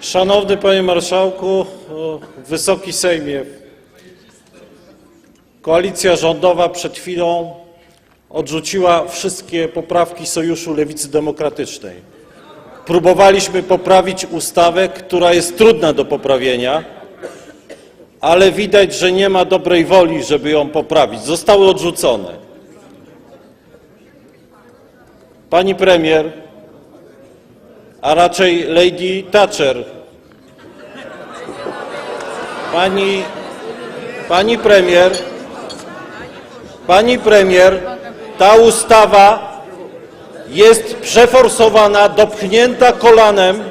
Szanowny Panie Marszałku, o, Wysoki Sejmie, koalicja rządowa przed chwilą odrzuciła wszystkie poprawki Sojuszu Lewicy Demokratycznej. Próbowaliśmy poprawić ustawę, która jest trudna do poprawienia, ale widać, że nie ma dobrej woli, żeby ją poprawić. Zostały odrzucone. Pani premier, a raczej Lady Thatcher, pani, pani premier, pani premier, ta ustawa jest przeforsowana, dopchnięta kolanem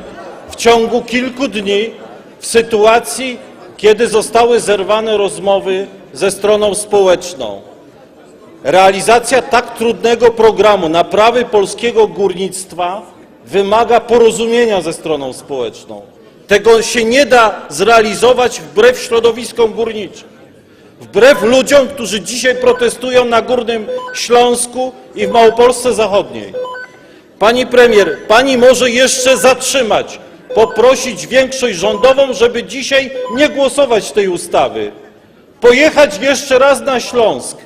w ciągu kilku dni w sytuacji, kiedy zostały zerwane rozmowy ze stroną społeczną. Realizacja tak trudnego programu naprawy polskiego górnictwa wymaga porozumienia ze stroną społeczną. Tego się nie da zrealizować wbrew środowiskom górniczym, wbrew ludziom, którzy dzisiaj protestują na Górnym Śląsku i w Małopolsce Zachodniej. Pani premier, pani może jeszcze zatrzymać, poprosić większość rządową, żeby dzisiaj nie głosować tej ustawy. Pojechać jeszcze raz na Śląsk,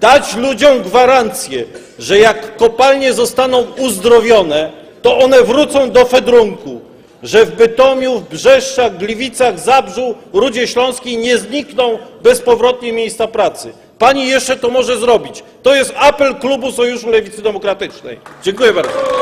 dać ludziom gwarancję, że jak kopalnie zostaną uzdrowione, to one wrócą do Fedrunku, że w Bytomiu, w Brzeszczach, Gliwicach, Zabrzu, Rudzie Śląskiej nie znikną bezpowrotnie miejsca pracy. Pani jeszcze to może zrobić. To jest apel Klubu Sojuszu Lewicy Demokratycznej. Dziękuję bardzo.